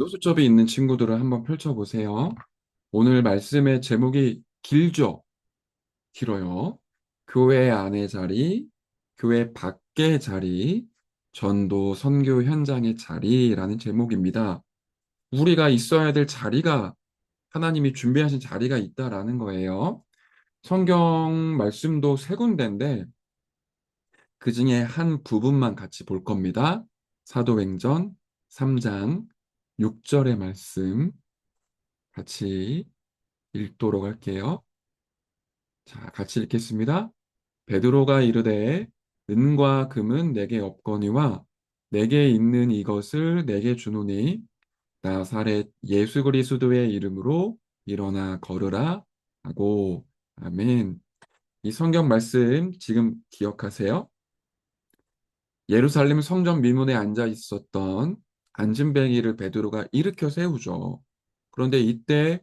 노수첩이 있는 친구들을 한번 펼쳐보세요. 오늘 말씀의 제목이 길죠? 길어요. 교회 안의 자리, 교회 밖의 자리, 전도 선교 현장의 자리라는 제목입니다. 우리가 있어야 될 자리가 하나님이 준비하신 자리가 있다라는 거예요. 성경 말씀도 세 군데인데 그 중에 한 부분만 같이 볼 겁니다. 사도행전 3장 6절의 말씀 같이 읽도록 할게요. 자, 같이 읽겠습니다. 베드로가 이르되 은과 금은 내게 없거니와 내게 있는 이것을 내게 주노니 나사렛 예수 그리스도의 이름으로 일어나 걸으라 하고 아멘. 이 성경 말씀 지금 기억하세요? 예루살렘 성전 미문에 앉아 있었던 안진뱅이를 베드로가 일으켜 세우죠. 그런데 이때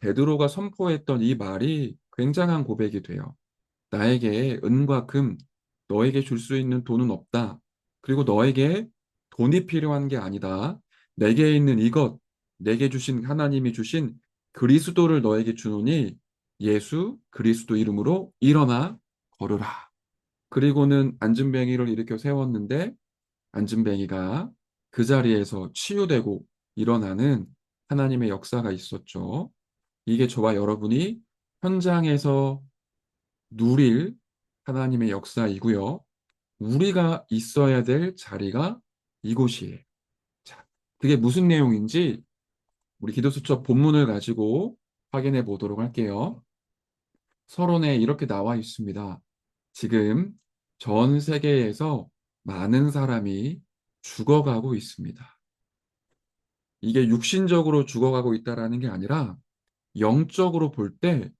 베드로가 선포했던 이 말이 굉장한 고백이 돼요. 나에게 은과 금, 너에게 줄 수 있는 돈은 없다. 그리고 너에게 돈이 필요한 게 아니다. 내게 있는 이것, 내게 주신 하나님이 주신 그리스도를 너에게 주노니 예수 그리스도 이름으로 일어나 걸으라. 그리고는 안진뱅이를 일으켜 세웠는데 안진뱅이가 그 자리에서 치유되고 일어나는 하나님의 역사가 있었죠. 이게 저와 여러분이 현장에서 누릴 하나님의 역사이고요. 우리가 있어야 될 자리가 이곳이에요. 자, 그게 무슨 내용인지 우리 기도수첩 본문을 가지고 확인해 보도록 할게요. 서론에 이렇게 나와 있습니다. 지금 전 세계에서 많은 사람이 죽어가고 있습니다. 이게 육신적으로 죽어가고 있다라는 게 아니라 영적으로 볼 때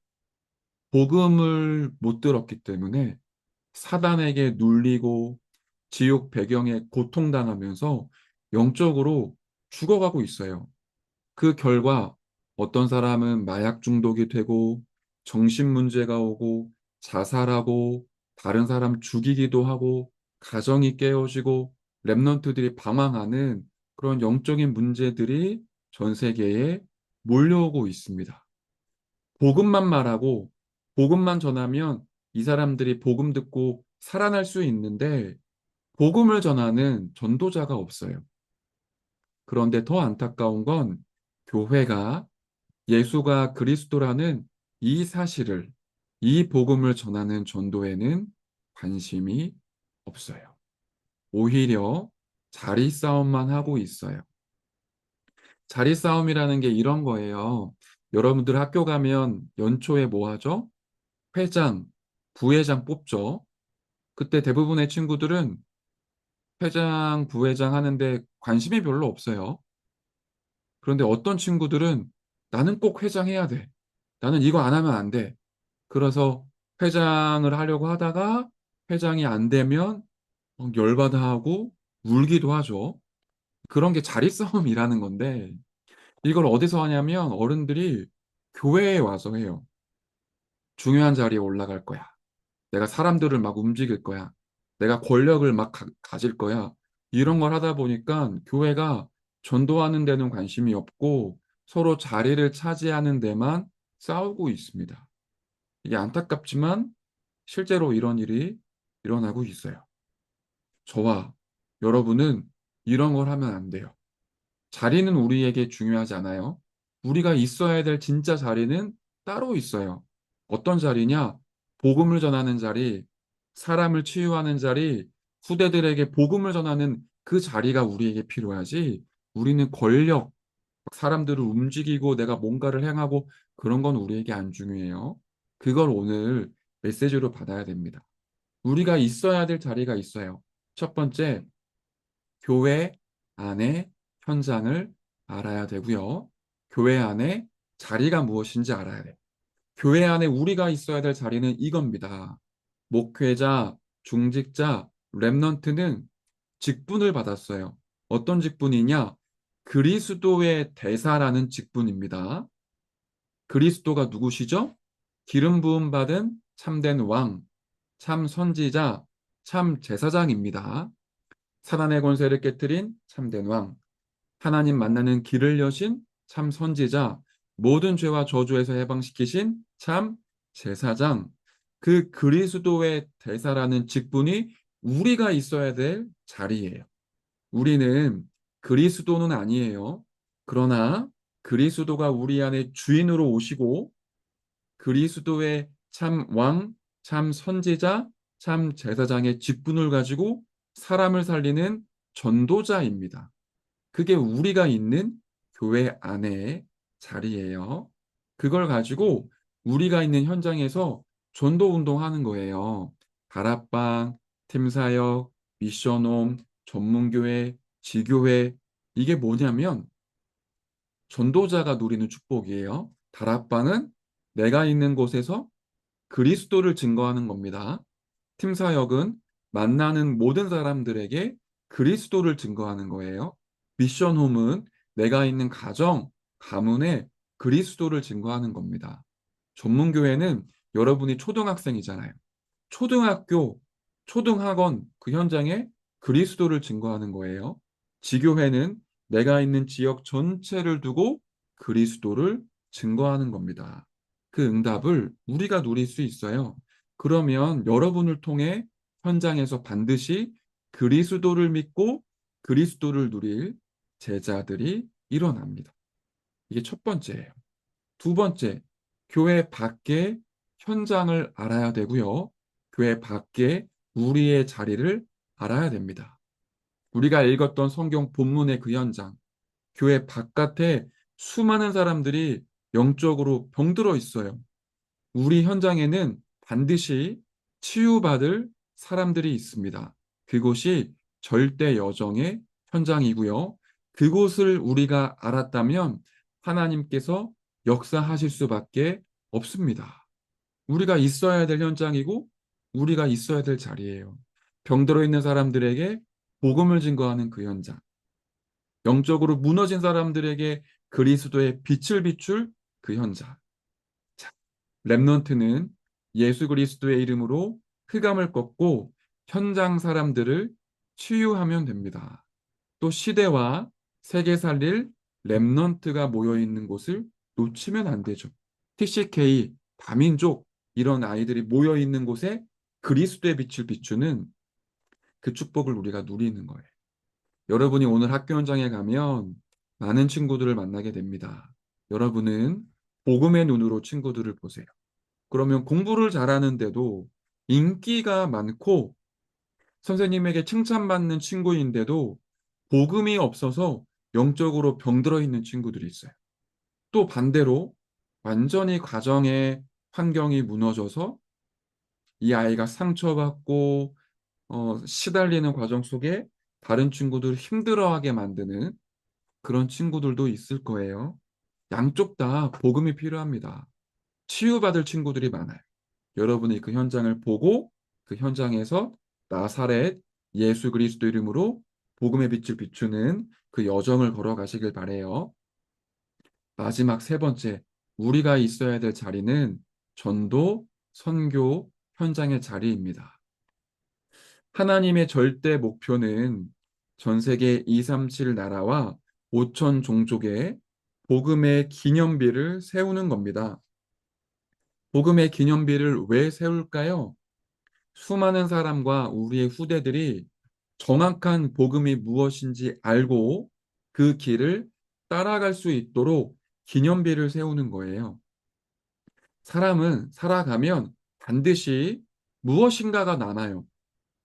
복음을 못 들었기 때문에 사단에게 눌리고 지옥 배경에 고통당하면서 영적으로 죽어가고 있어요. 그 결과 어떤 사람은 마약 중독이 되고 정신 문제가 오고 자살하고 다른 사람 죽이기도 하고 가정이 깨어지고 랩넌트들이 방황하는 그런 영적인 문제들이 전 세계에 몰려오고 있습니다. 복음만 말하고 복음만 전하면 이 사람들이 복음 듣고 살아날 수 있는데 복음을 전하는 전도자가 없어요. 그런데 더 안타까운 건 교회가 예수가 그리스도라는 이 사실을 이 복음을 전하는 전도에는 관심이 없어요. 오히려 자리 싸움만 하고 있어요. 자리 싸움이라는 게 이런 거예요. 여러분들 학교 가면 연초에 뭐 하죠? 회장, 부회장 뽑죠. 그때 대부분의 친구들은 회장, 부회장 하는데 관심이 별로 없어요. 그런데 어떤 친구들은 나는 꼭 회장해야 돼. 나는 이거 안 하면 안 돼. 그래서 회장을 하려고 하다가 회장이 안 되면 열받아 하고 울기도 하죠. 그런 게 자리 싸움이라는 건데 이걸 어디서 하냐면 어른들이 교회에 와서 해요. 중요한 자리에 올라갈 거야. 내가 사람들을 막 움직일 거야. 내가 권력을 막 가, 질 거야. 이런 걸 하다 보니까 교회가 전도하는 데는 관심이 없고 서로 자리를 차지하는 데만 싸우고 있습니다. 이게 안타깝지만 실제로 이런 일이 일어나고 있어요. 저와 여러분은 이런 걸 하면 안 돼요. 자리는 우리에게 중요하지 않아요. 우리가 있어야 될 진짜 자리는 따로 있어요. 어떤 자리냐? 복음을 전하는 자리, 사람을 치유하는 자리, 후대들에게 복음을 전하는 그 자리가 우리에게 필요하지. 우리는 권력, 사람들을 움직이고 내가 뭔가를 행하고 그런 건 우리에게 안 중요해요. 그걸 오늘 메시지로 받아야 됩니다. 우리가 있어야 될 자리가 있어요. 첫 번째, 교회 안에 현장을 알아야 되고요. 교회 안에 자리가 무엇인지 알아야 돼. 교회 안에 우리가 있어야 될 자리는 이겁니다. 목회자, 중직자, 랩넌트는 직분을 받았어요. 어떤 직분이냐? 그리스도의 대사라는 직분입니다. 그리스도가 누구시죠? 기름 부음 받은 참된 왕, 참 선지자, 참 제사장입니다. 사단의 권세를 깨뜨린 참된 왕. 하나님 만나는 길을 여신 참 선지자, 모든 죄와 저주에서 해방시키신 참 제사장, 그 그리스도의 대사라는 직분이 우리가 있어야 될 자리예요. 우리는 그리스도는 아니에요. 그러나 그리스도가 우리 안에 주인으로 오시고 그리스도의 참 왕, 참 선지자, 참 제사장의 직분을 가지고 사람을 살리는 전도자입니다. 그게 우리가 있는 교회 안의 자리예요. 그걸 가지고 우리가 있는 현장에서 전도 운동하는 거예요. 다락방, 팀사역, 미션홈, 전문교회, 지교회 이게 뭐냐면 전도자가 누리는 축복이에요. 다락방은 내가 있는 곳에서 그리스도를 증거하는 겁니다. 팀사역은 만나는 모든 사람들에게 그리스도를 증거하는 거예요. 미션홈은 내가 있는 가정, 가문에 그리스도를 증거하는 겁니다. 전문교회는 여러분이 초등학생이잖아요. 초등학교, 초등학원 그 현장에 그리스도를 증거하는 거예요. 지교회는 내가 있는 지역 전체를 두고 그리스도를 증거하는 겁니다. 그 응답을 우리가 누릴 수 있어요. 그러면 여러분을 통해 현장에서 반드시 그리스도를 믿고 그리스도를 누릴 제자들이 일어납니다. 이게 첫 번째예요. 두 번째, 교회 밖에 현장을 알아야 되고요. 교회 밖에 우리의 자리를 알아야 됩니다. 우리가 읽었던 성경 본문의 그 현장, 교회 바깥에 수많은 사람들이 영적으로 병들어 있어요. 우리 현장에는 반드시 치유받을 사람들이 있습니다. 그곳이 절대 여정의 현장이고요. 그곳을 우리가 알았다면 하나님께서 역사하실 수밖에 없습니다. 우리가 있어야 될 현장이고 우리가 있어야 될 자리예요. 병들어 있는 사람들에게 복음을 증거하는 그 현장. 영적으로 무너진 사람들에게 그리스도의 빛을 비출 그 현장. 자, 렘넌트는 예수 그리스도의 이름으로 흑암을 꺾고 현장 사람들을 치유하면 됩니다. 또 시대와 세계 살릴 렘넌트가 모여 있는 곳을 놓치면 안 되죠. TCK, 다민족 이런 아이들이 모여 있는 곳에 그리스도의 빛을 비추는 그 축복을 우리가 누리는 거예요. 여러분이 오늘 학교 현장에 가면 많은 친구들을 만나게 됩니다. 여러분은 복음의 눈으로 친구들을 보세요. 그러면 공부를 잘하는데도 인기가 많고 선생님에게 칭찬받는 친구인데도 복음이 없어서 영적으로 병들어 있는 친구들이 있어요. 또 반대로 완전히 가정의 환경이 무너져서 이 아이가 상처받고 어, 시달리는 과정 속에 다른 친구들 힘들어하게 만드는 그런 친구들도 있을 거예요. 양쪽 다 복음이 필요합니다. 치유받을 친구들이 많아요. 여러분이 그 현장을 보고 그 현장에서 나사렛 예수 그리스도 이름으로 복음의 빛을 비추는 그 여정을 걸어가시길 바래요. 마지막 세 번째, 우리가 있어야 될 자리는 전도, 선교, 현장의 자리입니다. 하나님의 절대 목표는 전 세계 237 나라와 5천 종족의 복음의 기념비를 세우는 겁니다. 복음의 기념비를 왜 세울까요? 수많은 사람과 우리의 후대들이 정확한 복음이 무엇인지 알고 그 길을 따라갈 수 있도록 기념비를 세우는 거예요. 사람은 살아가면 반드시 무엇인가가 남아요.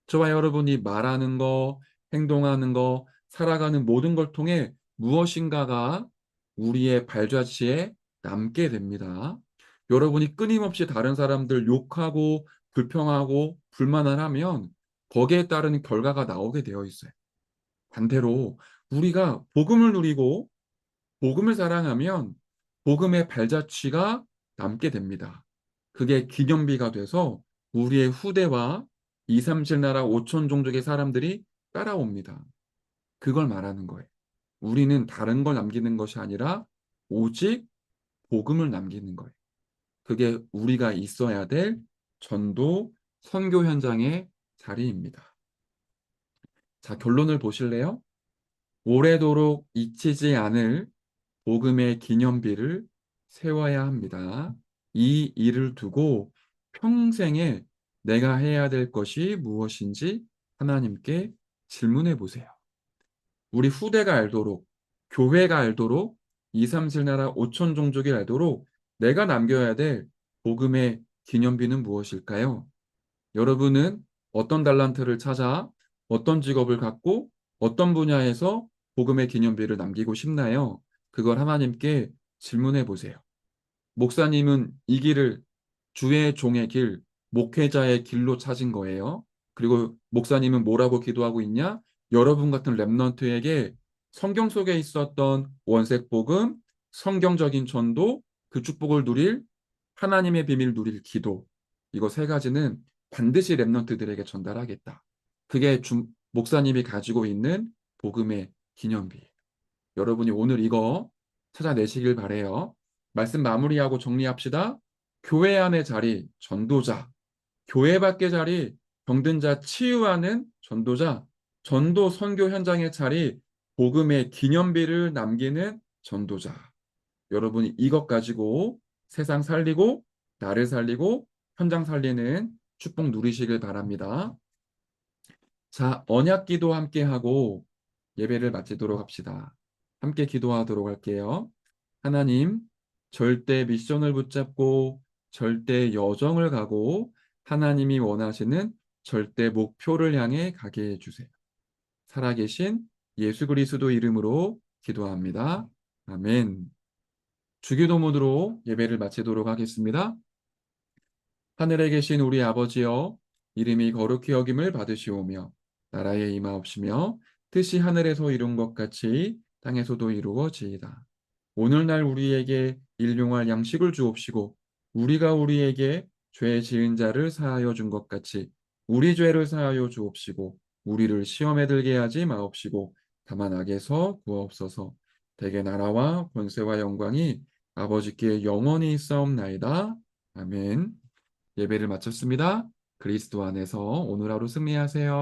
저와 여러분이 말하는 거, 행동하는 거, 살아가는 모든 걸 통해 무엇인가가 우리의 발자취에 남게 됩니다. 여러분이 끊임없이 다른 사람들 욕하고 불평하고 불만을 하면 거기에 따른 결과가 나오게 되어 있어요. 반대로 우리가 복음을 누리고 복음을 사랑하면 복음의 발자취가 남게 됩니다. 그게 기념비가 돼서 우리의 후대와 2, 3, 7 나라 5천 종족의 사람들이 따라옵니다. 그걸 말하는 거예요. 우리는 다른 걸 남기는 것이 아니라 오직 복음을 남기는 거예요. 그게 우리가 있어야 될 전도 선교 현장의 자리입니다. 자, 결론을 보실래요? 오래도록 잊히지 않을 복음의 기념비를 세워야 합니다. 이 일을 두고 평생에 내가 해야 될 것이 무엇인지 하나님께 질문해 보세요. 우리 후대가 알도록, 교회가 알도록, 2, 3, 7 나라 5천 종족이 알도록 내가 남겨야 될 복음의 기념비는 무엇일까요? 여러분은 어떤 달란트를 찾아 어떤 직업을 갖고 어떤 분야에서 복음의 기념비를 남기고 싶나요? 그걸 하나님께 질문해 보세요. 목사님은 이 길을 주의 종의 길, 목회자의 길로 찾은 거예요. 그리고 목사님은 뭐라고 기도하고 있냐? 여러분 같은 랩넌트에게 성경 속에 있었던 원색 복음, 성경적인 전도, 그 축복을 누릴 하나님의 비밀 누릴 기도. 이거 세 가지는 반드시 랩넌트들에게 전달하겠다. 그게 주, 목사님이 가지고 있는 복음의 기념비. 여러분이 오늘 이거 찾아내시길 바래요. 말씀 마무리하고 정리합시다. 교회 안의 자리 전도자, 교회 밖의 자리 병든 자 치유하는 전도자, 전도 선교 현장의 자리 복음의 기념비를 남기는 전도자. 여러분이 이것 가지고 세상 살리고 나를 살리고 현장 살리는 축복 누리시길 바랍니다. 자, 언약 기도 함께 하고 예배를 마치도록 합시다. 함께 기도하도록 할게요. 하나님, 절대 미션을 붙잡고 절대 여정을 가고 하나님이 원하시는 절대 목표를 향해 가게 해주세요. 살아계신 예수 그리스도 이름으로 기도합니다. 아멘. 주기도 모드로 예배를 마치도록 하겠습니다. 하늘에 계신 우리 아버지여 이름이 거룩히 여김을 받으시오며 나라에 임하옵시며 뜻이 하늘에서 이룬 것 같이 땅에서도 이루어지이다. 오늘날 우리에게 일용할 양식을 주옵시고 우리가 우리에게 죄 지은 자를 사하여 준 것 같이 우리 죄를 사하여 주옵시고 우리를 시험에 들게 하지 마옵시고 다만 악에서 구하옵소서 대개 나라와 권세와 영광이 아버지께 영원히 있사옵나이다. 아멘. 예배를 마쳤습니다. 그리스도 안에서 오늘 하루 승리하세요.